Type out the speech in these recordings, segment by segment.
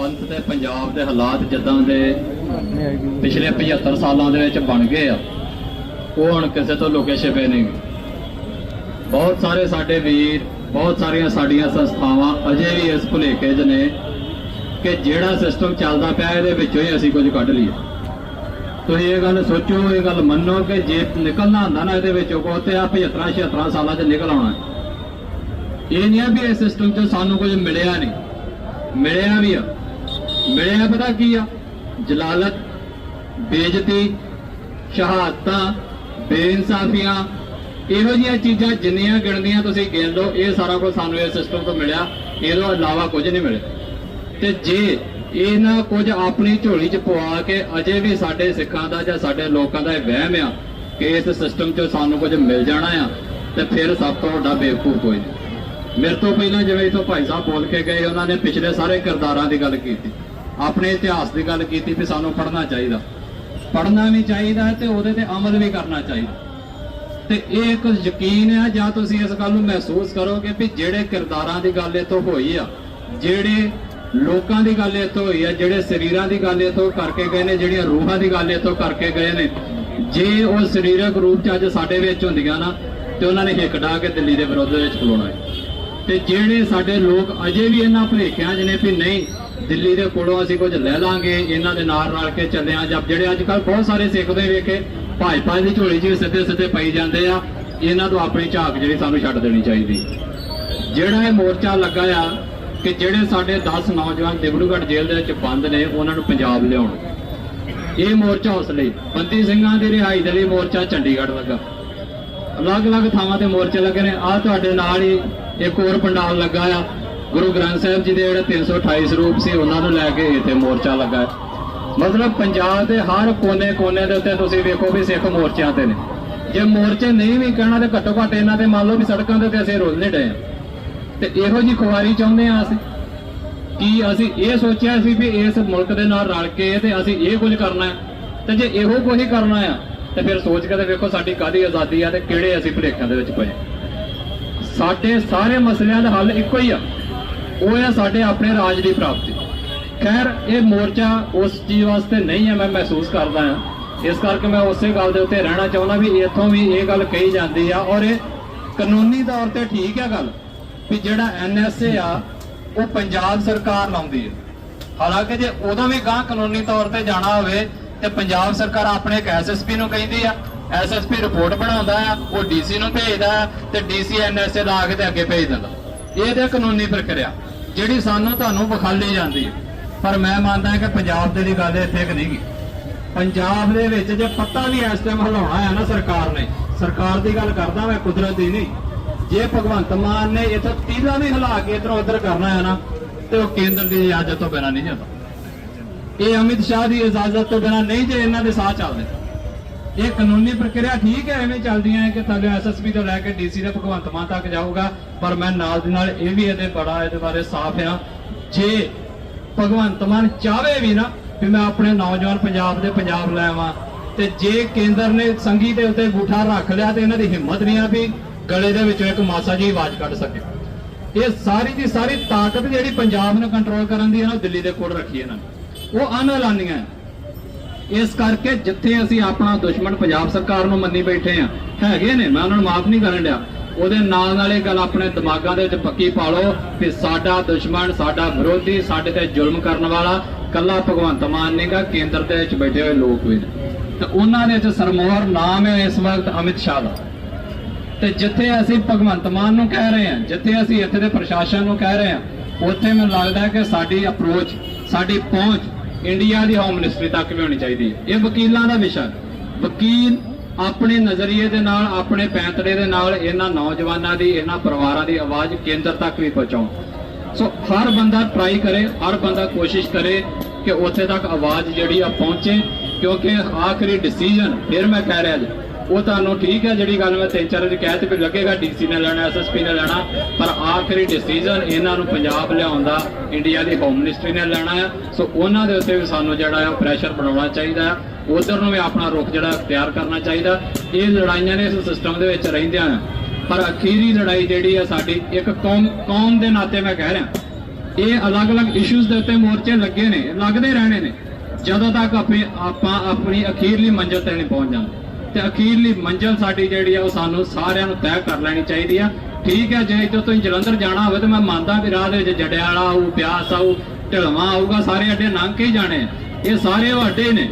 ਪੰਥ ਤੇ ਪੰਜਾਬ ਦੇ ਹਾਲਾਤ ਜਿੱਦਾਂ ਦੇ ਪਿਛਲੇ 75 ਸਾਲਾਂ ਦੇ ਵਿੱਚ ਬਣ ਗਏ ਆ, ਉਹ ਹੁਣ ਕਿਸੇ ਤੋਂ ਲੁਕੇ ਛਿਪੇ ਨਹੀਂ। ਬਹੁਤ ਸਾਰੇ ਸਾਡੇ ਵੀਰ, ਬਹੁਤ ਸਾਰੀਆਂ ਸਾਡੀਆਂ ਸੰਸਥਾਵਾਂ ਅਜੇ ਵੀ ਇਸ ਭੁਲੇਖੇ 'ਚ ਨੇ ਕਿ ਜਿਹੜਾ ਸਿਸਟਮ ਚੱਲਦਾ ਪਿਆ ਇਹਦੇ ਵਿੱਚੋਂ ਹੀ ਅਸੀਂ ਕੁਝ ਕੱਢ ਲਈਏ। ਤੁਸੀਂ ਇਹ ਗੱਲ ਸੋਚੋ, ਇਹ ਗੱਲ ਮੰਨੋ ਕਿ ਜੇ ਨਿਕਲਣਾ ਹੁੰਦਾ ਨਾ ਇਹਦੇ ਵਿੱਚੋਂ ਕੋ ਤੇ ਆ 75 76 ਸਾਲਾਂ 'ਚ ਨਿਕਲ ਆਉਣਾ। ਇਹ ਨਹੀਂ ਆ ਵੀ ਇਸ ਸਿਸਟਮ 'ਚ ਸਾਨੂੰ ਕੁਝ ਮਿਲਿਆ ਨਹੀਂ। ਮਿਲਿਆ ਵੀ ਆ। ਮਿਲਿਆ ਪਤਾ ਕੀ ਆ? ਜਲਾਲਤ, ਬੇਇੱਜ਼ਤੀ, ਸ਼ਹਾਦਤਾਂ, ਬੇਇਨਸਾਫੀਆਂ, ਇਹੋ ਜਿਹੀਆਂ ਚੀਜ਼ਾਂ ਜਿੰਨੀਆਂ ਗਿਣਦੀਆਂ ਤੁਸੀਂ ਗਿਣ ਲਓ, ਇਹ ਸਾਰਾ ਕੁਝ ਸਾਨੂੰ ਇਸ ਸਿਸਟਮ ਤੋਂ ਮਿਲਿਆ। ਇਹਦੇ ਇਲਾਵਾ ਕੁਝ ਨਹੀਂ ਮਿਲਿਆ। ਤੇ ਜੇ ਇਹਨਾਂ ਕੁਝ ਆਪਣੀ ਝੋਲੀ 'ਚ ਪਵਾ ਕੇ ਅਜੇ ਵੀ ਸਾਡੇ ਸਿੱਖਾਂ ਦਾ ਜਾਂ ਸਾਡੇ ਲੋਕਾਂ ਦਾ ਇਹ ਵਹਿਮ ਆ ਕਿ ਇਸ ਸਿਸਟਮ 'ਚੋਂ ਸਾਨੂੰ ਕੁਝ ਮਿਲ ਜਾਣਾ ਆ, ਤੇ ਫਿਰ ਸਭ ਤੋਂ ਵੱਡਾ ਬੇਵਕੂਫ ਕੋਈ ਨਹੀਂ। ਮੇਰੇ ਤੋਂ ਪਹਿਲਾਂ ਜਿਵੇਂ ਇਥੋਂ ਭਾਈ ਸਾਹਿਬ ਬੋਲ ਕੇ ਗਏ, ਉਹਨਾਂ ਨੇ ਪਿਛਲੇ ਸਾਰੇ ਕਿਰਦਾਰਾਂ ਦੀ ਗੱਲ ਕੀਤੀ। ਆਪਣੇ ਇਤਿਹਾਸ ਦੀ ਗੱਲ ਕੀਤੀ ਵੀ ਸਾਨੂੰ ਪੜ੍ਹਨਾ ਚਾਹੀਦਾ। ਪੜ੍ਹਨਾ ਵੀ ਚਾਹੀਦਾ ਤੇ ਉਹਦੇ ਤੇ ਅਮਲ ਵੀ ਕਰਨਾ ਚਾਹੀਦਾ। ਤੇ ਇਹ ਇੱਕ ਯਕੀਨ ਆ, ਜਾਂ ਤੁਸੀਂ ਇਸ ਗੱਲ ਨੂੰ ਮਹਿਸੂਸ ਕਰੋਗੇ ਵੀ ਜਿਹੜੇ ਕਿਰਦਾਰਾਂ ਦੀ ਗੱਲ ਇਥੋਂ ਹੋਈ ਆ, ਜਿਹੜੇ ਲੋਕਾਂ ਦੀ ਗੱਲ ਇਥੋਂ ਹੋਈ ਆ, ਜਿਹੜੇ ਸਰੀਰਾਂ ਦੀ ਗੱਲ ਇਥੋਂ ਕਰਕੇ ਗਏ ਨੇ, ਜਿਹੜੀਆਂ ਰੂਹਾਂ ਦੀ ਗੱਲ ਇਥੋਂ ਕਰਕੇ ਗਏ ਨੇ, ਜੇ ਉਹ ਸਰੀਰਕ ਰੂਪ ਚ ਅੱਜ ਸਾਡੇ ਵਿੱਚ ਹੁੰਦੀਆਂ ਨਾ, ਤੇ ਉਹਨਾਂ ਨੇ ਹਿੱਕ ਡਾ ਕੇ ਦਿੱਲੀ ਦੇ ਵਿਰੋਧ ਵਿੱਚ ਖਲੋਣਾ ਹੈ। ਤੇ ਜਿਹੜੇ ਸਾਡੇ ਲੋਕ ਅਜੇ ਵੀ ਇਹਨਾਂ ਭੁਲੇਖਿਆਂ 'ਚ ਨੇ ਵੀ ਨਹੀਂ ਦਿੱਲੀ ਦੇ ਕੋਲੋਂ ਅਸੀਂ ਕੁਝ ਲੈ ਲਾਂਗੇ, ਇਹਨਾਂ ਦੇ ਨਾਲ ਰਲ ਕੇ ਚੱਲਿਆ ਜਾਂ ਜਿਹੜੇ ਅੱਜ ਕੱਲ ਬਹੁਤ ਸਾਰੇ ਸਿੱਖ ਦੇ ਵੇਖੇ ਭਾਜਪਾ ਦੀ ਝੋਲੀ 'ਚ ਸਿੱਧੇ ਸਿੱਧੇ ਪਈ ਜਾਂਦੇ ਆ, ਇਹਨਾਂ ਤੋਂ ਆਪਣੀ ਝਾਕ ਜਿਹੜੀ ਸਾਨੂੰ ਛੱਡ ਦੇਣੀ ਚਾਹੀਦੀ। ਜਿਹੜਾ ਇਹ ਮੋਰਚਾ ਲੱਗਾ ਆ ਕਿ ਜਿਹੜੇ ਸਾਡੇ 10 ਨੌਜਵਾਨ ਦਿਬੜੂਗੜ੍ਹ ਜੇਲ੍ਹ ਦੇ ਵਿੱਚ ਬੰਦ ਨੇ, ਉਹਨਾਂ ਨੂੰ ਪੰਜਾਬ ਲਿਆਉਣ। ਇਹ ਮੋਰਚਾ ਉਸ ਲਈ, ਬੰਦੀ ਸਿੰਘਾਂ ਦੀ ਰਿਹਾਈ ਦੇ ਲਈ ਮੋਰਚਾ ਚੰਡੀਗੜ੍ਹ ਲੱਗਾ। ਅਲੱਗ-ਅਲੱਗ ਥਾਵਾਂ ਤੇ ਮੋਰਚੇ ਲੱਗੇ ਨੇ। ਆ ਤੁਹਾਡੇ ਨਾਲ ਹੀ ਇੱਕ ਹੋਰ ਪੰਡਾਲ ਲੱਗਾ ਆ। ਗੁਰੂ ਗ੍ਰੰਥ ਸਾਹਿਬ ਜੀ ਦੇ ਜਿਹੜੇ 328 ਸਰੂਪ ਸੀ, ਉਹਨਾਂ ਨੂੰ ਲੈ ਕੇ ਇੱਥੇ ਮੋਰਚਾ ਲੱਗਾ। ਮਤਲਬ ਪੰਜਾਬ ਦੇ ਹਰ ਕੋਨੇ-ਕੋਨੇ ਦੇ ਉੱਤੇ ਤੁਸੀਂ ਵੇਖੋ ਵੀ ਸਿੱਖ ਮੋਰਚਿਆਂ ਤੇ ਨੇ। ਜੇ ਮੋਰਚੇ ਨਹੀਂ ਵੀ ਕਹਿਣਾ ਤੇ ਘੱਟੋ ਘੱਟ ਇਹਨਾਂ ਦੇ ਮੰਨ ਲਓ ਵੀ ਸੜਕਾਂ ਦੇ ਉੱਤੇ ਅਸੀਂ ਰੋਲਨੇ ਡਏ। ਆ ਤੇ ਇਹੋ ਜੀ ਖੁਆਰੀ ਚਾਹੁੰਦੇ ਆ ਅਸੀਂ ਕਿ ਅਸੀਂ ਇਹ ਸੋਚਿਆ ਸੀ ਵੀ ਇਸ ਮੁਲਕ ਦੇ ਨਾਲ ਰਲ ਕੇ ਤੇ ਅਸੀਂ ਇਹ ਕੁਝ ਕਰਨਾ ਹੈ। ਤੇ ਜੇ ਇਹੋ ਕੁਝ ਕਰਨਾ ਆ ਤੇ ਫਿਰ ਸੋਚ ਕੇ ਤੇ ਵੇਖੋ ਸਾਡੀ ਕਾਦੀ ਆਜ਼ਾਦੀ ਆ ਤੇ ਕਿਹੜੇ ਅਸੀਂ ਭੁਲੇਖਿਆਂ ਦੇ ਵਿੱਚ ਪਏ। ਸਾਡੇ ਸਾਰੇ ਮਸਲਿਆਂ ਦਾ ਹੱਲ ਇੱਕੋ ਹੀ ਆ। ਉਹ ਹੈ ਸਾਡੇ ਆਪਣੇ ਰਾਜ ਦੀ ਪ੍ਰਾਪਤੀ। ਖੈਰ, ਇਹ ਮੋਰਚਾ ਉਸ ਚੀਜ਼ ਵਾਸਤੇ ਨਹੀਂ ਹੈ, ਮੈਂ ਮਹਿਸੂਸ ਕਰਦਾ ਹਾਂ। ਇਸ ਕਰਕੇ ਮੈਂ ਉਸੇ ਗੱਲ ਦੇ ਉੱਤੇ ਰਹਿਣਾ ਚਾਹੁੰਦਾ ਵੀ ਇੱਥੋਂ ਵੀ ਇਹ ਗੱਲ ਕਹੀ ਜਾਂਦੀ ਆ। ਔਰ ਇਹ ਕਾਨੂੰਨੀ ਤੌਰ ਤੇ ਠੀਕ ਹੈ ਗੱਲ ਵੀ ਜਿਹੜਾ ਐਨਐਸਏ ਆ, ਉਹ ਪੰਜਾਬ ਸਰਕਾਰ ਲਾਉਂਦੀ ਹੈ। ਹਾਲਾਂਕਿ ਜੇ ਉਦੋਂ ਵੀ ਗਾਂ ਕਾਨੂੰਨੀ ਤੌਰ ਤੇ ਜਾਣਾ ਹੋਵੇ, ਤੇ ਪੰਜਾਬ ਸਰਕਾਰ ਆਪਣੇ ਇੱਕ ਐਸਐਸਪੀ ਨੂੰ ਕਹਿੰਦੀ ਆ। ਐਸਐਸਪੀ ਰਿਪੋਰਟ ਬਣਾਉਂਦਾ ਆ, ਉਹ ਡੀਸੀ ਨੂੰ ਭੇਜਦਾ ਆ, ਤੇ ਡੀਸੀ ਐਨਐਸਏ ਲਾ ਕੇ ਤੇ ਅੱਗੇ ਭੇਜ ਦਿੰਦਾ। ਇਹ ਤੇ ਕਾਨੂੰਨੀ ਪ੍ਰਕਿਰਿਆ। ਜਿਹੜੀ ਸਾਨੂੰ ਤੁਹਾਨੂੰ ਵਿਖਾਲੀ ਜਾਂਦੀ ਹੈ। ਪਰ ਮੈਂ ਮੰਨਦਾ ਕਿ ਪੰਜਾਬ ਦੇ ਲਈ ਗੱਲ ਇੱਥੇ ਕਿ ਨਹੀਂ ਪੰਜਾਬ ਦੇ ਵਿੱਚ ਜੇ ਪੱਤਾ ਵੀ ਇਸ ਟਾਈਮ ਹਿਲਾਉਣਾ ਹੈ ਨਾ ਸਰਕਾਰ ਨੇ, ਸਰਕਾਰ ਦੀ ਗੱਲ ਕਰਦਾ ਮੈਂ ਕੁਦਰਤ ਦੀ ਨਹੀਂ। ਜੇ ਭਗਵੰਤ ਮਾਨ ਨੇ ਇੱਥੇ ਤੀਲਾ ਵੀ ਹਿਲਾ ਕੇ ਇਧਰੋਂ ਉਧਰ ਕਰਨਾ ਹੈ ਨਾ, ਤੇ ਉਹ ਕੇਂਦਰ ਦੀ ਇਜਾਜ਼ਤ ਤੋਂ ਬਿਨਾਂ ਨਹੀਂ ਜਾਂਦਾ। ਇਹ ਅਮਿਤ ਸ਼ਾਹ ਦੀ ਇਜਾਜ਼ਤ ਤੋਂ ਬਿਨਾਂ ਨਹੀਂ ਜੇ ਇਹਨਾਂ ਦੇ ਸਾਹ ਚੱਲਦੇ। ਇਹ ਕਾਨੂੰਨੀ ਪ੍ਰਕਿਰਿਆ ਠੀਕ ਹੈ, ਐਵੇਂ ਚੱਲਦੀਆਂ ਹੈ ਕਿ ਥੱਲੇ ਐਸਐਸਪੀ ਤੋਂ ਲੈ ਕੇ ਡੀਸੀ ਦੇ ਭਗਵੰਤ ਮਾਨ ਤੱਕ ਜਾਊਗਾ, ਪਰ ਮੈਂ ਨਾਲ ਦੀ ਨਾਲ ਇਹ ਵੀ ਇਹਦੇ ਬੜਾ ਇਹਦੇ ਬਾਰੇ ਸਾਫ਼ ਆ ਜੇ ਭਗਵੰਤ ਮਾਨ ਚਾਹਵੇ ਵੀ ਨਾ ਵੀ ਮੈਂ ਆਪਣੇ ਨੌਜਵਾਨ ਪੰਜਾਬ ਦੇ ਪੰਜਾਬ ਲੈ ਆਵਾਂ ਤੇ ਜੇ ਕੇਂਦਰ ਨੇ ਸੰਗੀ ਦੇ ਉੱਤੇ ਗੂਠਾ ਰੱਖ ਲਿਆ ਤੇ ਇਹਨਾਂ ਦੀ ਹਿੰਮਤ ਨਹੀਂ ਆ ਵੀ ਗਲੇ ਦੇ ਵਿੱਚੋਂ ਇੱਕ ਮਾਸਾ ਜੀ ਆਵਾਜ਼ ਕੱਢ ਸਕੇ। ਇਹ ਸਾਰੀ ਦੀ ਸਾਰੀ ਤਾਕਤ ਜਿਹੜੀ ਪੰਜਾਬ ਨੂੰ ਕੰਟਰੋਲ ਕਰਨ ਦੀ ਹੈ ਨਾ ਦਿੱਲੀ ਦੇ ਕੋਲ ਰੱਖੀ ਇਹਨਾਂ ਨੇ। ਉਹ ਅਨਐਲਾਨੀਆਂ ਹੈ। ਇਸ ਕਰਕੇ ਜਿੱਥੇ ਅਸੀਂ ਆਪਣਾ ਦੁਸ਼ਮਣ ਪੰਜਾਬ ਸਰਕਾਰ ਨੂੰ ਮੰਨੀ ਬੈਠੇ ਆ ਹੈਗੇ ਨੇ, ਮੈਂ ਉਹਨਾਂ ਨੂੰ ਮਾਫ ਨਹੀਂ ਕਰਨ ਡਿਆ। ਉਹਦੇ ਨਾਲ ਨਾਲ ਇਹ ਗੱਲ ਆਪਣੇ ਦਿਮਾਗਾਂ ਦੇ ਵਿੱਚ ਪੱਕੀ ਪਾ ਲਓ ਕਿ ਸਾਡਾ ਦੁਸ਼ਮਣ, ਸਾਡਾ ਵਿਰੋਧੀ, ਸਾਡੇ ਤੇ ਜ਼ੁਲਮ ਕਰਨ ਵਾਲਾ ਕੱਲਾ ਭਗਵੰਤ ਮਾਨ ਨਹੀਂਗਾ ਕੇਂਦਰ ਦੇ ਵਿੱਚ ਬੈਠੇ ਹੋਏ ਲੋਕ ਵੀ ਨੇ। ਤੇ ਉਹਨਾਂ ਦੇ ਵਿੱਚ ਸਰਮੋਹਰ ਨਾਮ ਹੈ ਇਸ ਵਕਤ ਅਮਿਤ ਸ਼ਾਹ ਦਾ। ਤੇ ਜਿੱਥੇ ਅਸੀਂ ਭਗਵੰਤ ਮਾਨ ਨੂੰ ਕਹਿ ਰਹੇ ਹਾਂ, ਜਿੱਥੇ ਅਸੀਂ ਇੱਥੇ ਦੇ ਪ੍ਰਸ਼ਾਸਨ ਨੂੰ ਕਹਿ ਰਹੇ ਹਾਂ, ਉੱਥੇ ਮੈਨੂੰ ਲੱਗਦਾ ਕਿ ਸਾਡੀ ਅਪਰੋਚ ਸਾਡੀ ਪਹੁੰਚ ਇੰਡੀਆ ਦੀ ਹੋਮ ਮਿਨਿਸਟਰੀ ਤੱਕ ਵੀ ਹੋਣੀ ਚਾਹੀਦੀ ਇਹ ਵਕੀਲਾਂ ਦਾ ਵਿਸ਼ਾ ਵਕੀਲ ਆਪਣੇ ਨਜ਼ਰੀਏ ਦੇ ਨਾਲ, ਆਪਣੇ ਪੈਂਤੜੇ ਦੇ ਨਾਲ ਇਹਨਾਂ ਨੌਜਵਾਨਾਂ ਦੀ, ਇਹਨਾਂ ਪਰਿਵਾਰਾਂ ਦੀ ਆਵਾਜ਼ ਕੇਂਦਰ ਤੱਕ ਵੀ ਪਹੁੰਚਾਉਣ। ਸੋ ਹਰ ਬੰਦਾ ਟਰਾਈ ਕਰੇ, ਹਰ ਬੰਦਾ ਕੋਸ਼ਿਸ਼ ਕਰੇ ਕਿ ਉੱਥੇ ਤੱਕ ਆਵਾਜ਼ ਜਿਹੜੀ ਆ ਪਹੁੰਚੇ, ਕਿਉਂਕਿ ਆਖਰੀ ਡਿਸੀਜਨ ਫਿਰ ਮੈਂ ਕਹਿ ਰਿਹਾ ਜੀ ਉਹ ਤੁਹਾਨੂੰ ਠੀਕ ਹੈ ਜਿਹੜੀ ਗੱਲ ਮੈਂ ਤਿੰਨ ਚਾਰ ਵਾਰੀ ਕਹਿ ਤੇ ਵੀ ਲੱਗੇਗਾ ਡੀਸੀ ਨੇ ਲੈਣਾ ਐਸਐਸਪੀ ਨੇ ਲੈਣਾ, ਪਰ ਆਖਰੀ ਡਿਸੀਜਨ ਇਹਨਾਂ ਨੂੰ ਪੰਜਾਬ ਲਿਆਉਣ ਦਾ ਇੰਡੀਆ ਦੀ ਹੋਮ ਮਿਨਿਸਟਰੀ ਨੇ ਲੈਣਾ ਹੈ। ਸੋ ਉਹਨਾਂ ਦੇ ਉੱਤੇ ਵੀ ਸਾਨੂੰ ਜਿਹੜਾ ਹੈ ਪ੍ਰੈਸ਼ਰ ਬਣਾਉਣਾ ਚਾਹੀਦਾ ਹੈ। ਉਧਰ ਨੂੰ ਵੀ ਆਪਣਾ ਰੁਖ ਜਿਹੜਾ ਤਿਆਰ ਕਰਨਾ ਚਾਹੀਦਾ ਇਹ ਲੜਾਈਆਂ ਨੇ ਇਸ ਸਿਸਟਮ ਦੇ ਵਿੱਚ ਰਹਿੰਦਿਆਂ ਨੇ। ਪਰ ਅਖੀਰੀ ਲੜਾਈ ਜਿਹੜੀ ਹੈ ਸਾਡੀ, ਇੱਕ ਕੌਮ ਕੌਮ ਦੇ ਨਾਤੇ ਮੈਂ ਕਹਿ ਰਿਹਾ। ਇਹ ਅਲੱਗ-ਅਲੱਗ ਇਸ਼ੂਜ਼ ਦੇ ਉੱਤੇ ਮੋਰਚੇ ਲੱਗੇ ਨੇ, ਲੱਗਦੇ ਰਹਿਣੇ ਨੇ। ਜਦੋਂ ਤੱਕ ਆਪਣੀ, ਆਪਾਂ ਆਪਣੀ ਅਖੀਰਲੀ ਮੰਜ਼ਿਲ ਤੇ ਨਹੀਂ ਪਹੁੰਚ ਜਾਂਦੇ। ਤੇ ਅਖੀਰਲੀ ਮੰਜ਼ਿਲ ਸਾਡੀ ਜਿਹੜੀ ਆ ਉਹ ਸਾਨੂੰ ਸਾਰਿਆਂ ਨੂੰ ਤੈਅ ਕਰ ਲੈਣੀ ਚਾਹੀਦੀ ਆ। ਠੀਕ ਹੈ ਜੇ ਜਦੋਂ ਤੁਸੀਂ ਜਲੰਧਰ ਜਾਣਾ ਹੋਵੇ ਤਾਂ ਮੈਂ ਮੰਨਦਾ ਵੀ ਰਾਹ ਦੇ ਵਿੱਚ ਜੜਿਆਲਾ ਆਊ, ਬਿਆਸ ਆਊ, ਢਲਵਾ ਆਊਗਾ, ਸਾਰੇ ਅੱਡੇ ਲੰਘ ਕੇ ਜਾਣੇ ਇਹ ਸਾਰੇ ਉਹ ਅੱਡੇ ਨੇ।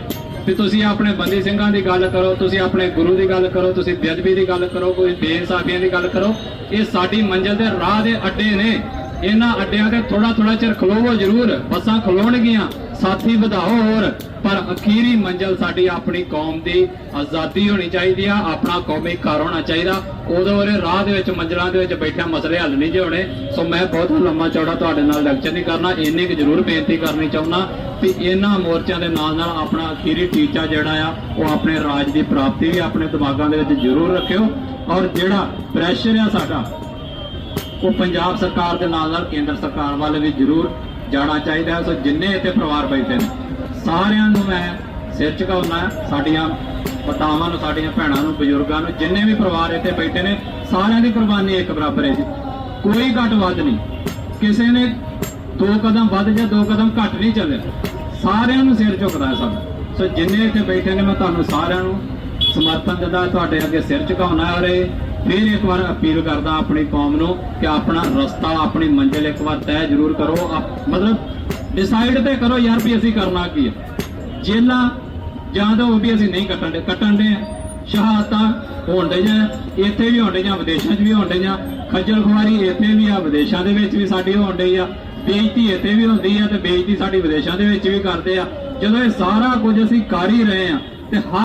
ਤੇ ਤੁਸੀਂ ਆਪਣੇ ਬੰਦੀ ਸਿੰਘਾਂ ਦੀ ਗੱਲ ਕਰੋ, ਤੁਸੀਂ ਆਪਣੇ ਗੁਰੂ ਦੀ ਗੱਲ ਕਰੋ, ਤੁਸੀਂ ਬੇਅਦਬੀ ਦੀ ਗੱਲ ਕਰੋ, ਕੋਈ ਬੇਇਨਸਾਫੀਆਂ ਦੀ ਗੱਲ ਕਰੋ, ਇਹ ਸਾਡੀ ਮੰਜ਼ਿਲ ਦੇ ਰਾਹ ਦੇ ਅੱਡੇ ਨੇ। ਇਹਨਾਂ ਅੱਡਿਆਂ ਤੇ ਥੋੜਾ ਥੋੜਾ ਚਿਰ ਖਲੋਵੋ ਜ਼ਰੂਰ, ਬੱਸਾਂ ਖਲੋਣਗੀਆਂ। ਸਾਥੀ ਵਧਾਓ ਹੋਰ, ਪਰ ਅਖੀਰੀ ਮੰਜ਼ਿਲ ਸਾਡੀ ਆਪਣੀ ਕੌਮ ਦੀ ਆਜ਼ਾਦੀ ਹੋਣੀ ਚਾਹੀਦੀ ਆ, ਆਪਣਾ ਕੌਮੀ ਘਰ ਹੋਣਾ ਚਾਹੀਦਾ। ਉਦੋਂ ਉਹਦੇ ਰਾਹ ਦੇ ਵਿੱਚ ਮੰਜ਼ਿਲਾਂ ਦੇ ਵਿੱਚ ਬੈਠਿਆ ਮਸਲੇ ਹੱਲ ਨਹੀਂ ਜੇ ਹੋਣੇ। ਸੋ ਮੈਂ ਬਹੁਤ ਲੰਮਾ ਚੌੜਾ ਤੁਹਾਡੇ ਨਾਲ ਲੈਕਚਰ ਨਹੀਂ ਕਰਨਾ, ਇੰਨੀ ਕੁ ਜ਼ਰੂਰ ਬੇਨਤੀ ਕਰਨੀ ਚਾਹੁੰਦਾ ਕਿ ਇਹਨਾਂ ਮੋਰਚਿਆਂ ਦੇ ਨਾਲ ਨਾਲ ਆਪਣਾ ਅਖੀਰੀ ਟੀਚਾ ਜਿਹੜਾ ਆ, ਉਹ ਆਪਣੇ ਰਾਜ ਦੀ ਪ੍ਰਾਪਤੀ ਵੀ ਆਪਣੇ ਦਿਮਾਗਾਂ ਦੇ ਵਿੱਚ ਜ਼ਰੂਰ ਰੱਖਿਓ। ਔਰ ਜਿਹੜਾ ਪ੍ਰੈਸ਼ਰ ਆ ਸਾਡਾ, ਉਹ ਪੰਜਾਬ ਸਰਕਾਰ ਦੇ ਨਾਲ ਨਾਲ ਕੇਂਦਰ ਸਰਕਾਰ ਵੱਲ ਵੀ ਜ਼ਰੂਰ ਜਾਣਾ ਚਾਹੀਦਾ ਸੋ ਜਿੰਨੇ ਇੱਥੇ ਪਰਿਵਾਰ ਬੈਠੇ ਨੇ, ਸਾਰਿਆਂ ਨੂੰ ਮੈਂ ਸਿਰ ਝੁਕਾਉਣਾ ਸਾਡੀਆਂ ਮਾਤਾਵਾਂ ਨੂੰ, ਸਾਡੀਆਂ ਭੈਣਾਂ ਨੂੰ, ਬਜ਼ੁਰਗਾਂ ਨੂੰ, ਜਿੰਨੇ ਵੀ ਪਰਿਵਾਰ ਇੱਥੇ ਬੈਠੇ ਨੇ, ਸਾਰਿਆਂ ਦੀ ਕੁਰਬਾਨੀ ਇੱਕ ਬਰਾਬਰ ਹੈ ਜੀ। ਕੋਈ ਘੱਟ ਵੱਧ ਨਹੀਂ। ਕਿਸੇ ਨੇ ਦੋ ਕਦਮ ਵੱਧ ਜਾਂ ਦੋ ਕਦਮ ਘੱਟ ਨਹੀਂ ਚੱਲੇ। ਸਾਰਿਆਂ ਨੂੰ ਸਿਰ ਝੁਕਦਾ ਹੈ ਸਭ। ਸੋ ਜਿੰਨੇ ਇੱਥੇ ਬੈਠੇ ਨੇ, ਮੈਂ ਤੁਹਾਨੂੰ ਸਾਰਿਆਂ ਨੂੰ ਸਮਰਥਨ ਦਿੰਦਾ, ਤੁਹਾਡੇ ਅੱਗੇ ਸਿਰ ਝੁਕਾਉਣਾ ਹੈ। ਔਰ ਫਿਰ ਇੱਕ ਵਾਰ ਅਪੀਲ ਕਰਦਾ ਆਪਣੀ ਕੌਮ ਨੂੰ ਕਿ ਆਪਣਾ ਰਸਤਾ, ਆਪਣੀ ਮੰਜ਼ਿਲ ਇੱਕ ਵਾਰ ਤੈਅ ਜ਼ਰੂਰ ਕਰੋ। ਮਤਲਬ ਡਿਸਾਈਡ ਤੇ ਕਰੋ ਯਾਰ ਵੀ ਅਸੀਂ ਕਰਨਾ ਕੀ ਹੈ ਜੇਲਾਂ ਜਾਂ ਤਾਂ ਉਹ ਵੀ ਅਸੀਂ ਨਹੀਂ ਕੱਟਣ ਦੇ ਕੱਟਣ ਦੇ ਸ਼ਹਾਦਤਾਂ ਹੋਣ ਦੇ ਜਾਂ ਇੱਥੇ ਵੀ ਹੋਣ ਦੇ ਜਾਂ ਵਿਦੇਸ਼ਾਂ 'ਚ ਵੀ ਹੋਣ ਦੇ ਜਾਂ ਖੱਜਲ ਖੁਆਰੀ ਇੱਥੇ ਵੀ ਆ, ਵਿਦੇਸ਼ਾਂ ਦੇ ਵਿੱਚ ਵੀ ਸਾਡੀ ਹੋਣ ਡਈ ਆ। ਬੇਇੱਜ਼ਤੀ ਇੱਥੇ ਵੀ ਹੁੰਦੀ ਆ ਤੇ ਬੇਇੱਜ਼ਤੀ ਸਾਡੀ ਵਿਦੇਸ਼ਾਂ ਦੇ ਵਿੱਚ ਵੀ ਕਰਦੇ ਆ। ਜਦੋਂ ਇਹ ਸਾਰਾ ਕੁਝ ਅਸੀਂ ਕਰ ਹੀ ਰਹੇ ਆ ਤੇ ਹਰ